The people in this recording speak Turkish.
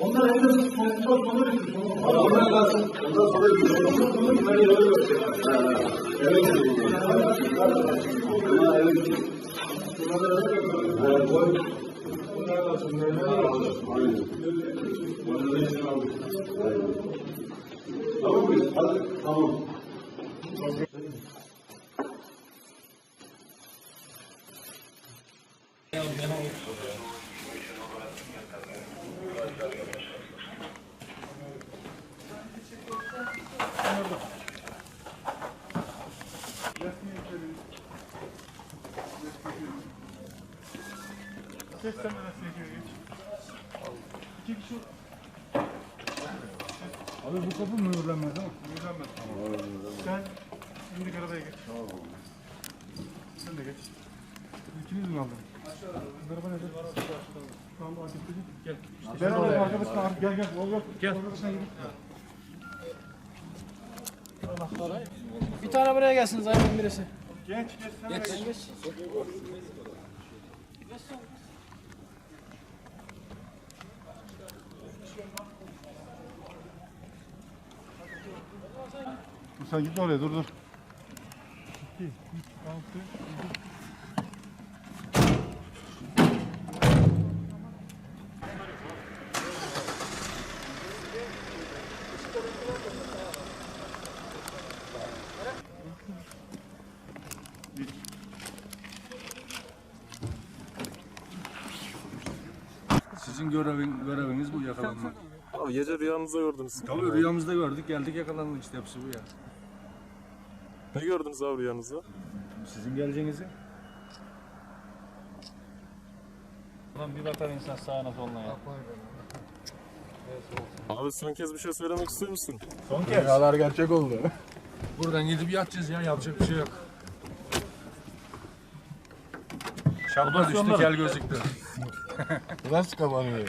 我们的人就是从中国的女朋友我们两个是我们的朋友我们的女朋友我们的女朋友我们的女朋友我们的女朋友我们的女朋友我们的女朋友我们的女朋友我们的女朋友我们 Hadi. Tamam. Sesten arasına geç. İki kişi Abi bu kapı mühürlenmez ama. Mühürlenmez. Tamam. Sen şimdi arabaya geç. Sen de geç. İkiniz mi aldınız? Araba nerede? Tamam arkadaşlar gel. Gel abi arkadaşlar abi gel gel. Ol yok. Gel. Arkadaşlar gidin. Bir tane buraya gelsin zaten birisi. Genç geç sen de geç. Dur sen gitme oraya dur dur. 2, 3, 6, 7, Sizin görevin, göreviniz bu yakalanmak. Abi gece rüyanızda gördünüz. Tabii rüyamızda gördük geldik yakalandık işte hepsi bu ya. Ne gördünüz abi rüyanızda? Sizin geleceğinizi. Ulan bir bakar insan sağına soluna ya. Abi son kez bir şey söylemek istiyor musun? Rüyalar gerçek oldu. Buradan gidip yatacağız ya yapacak bir şey yok. Şapka düştü gel gözüktü. Nasıl kapanıyor?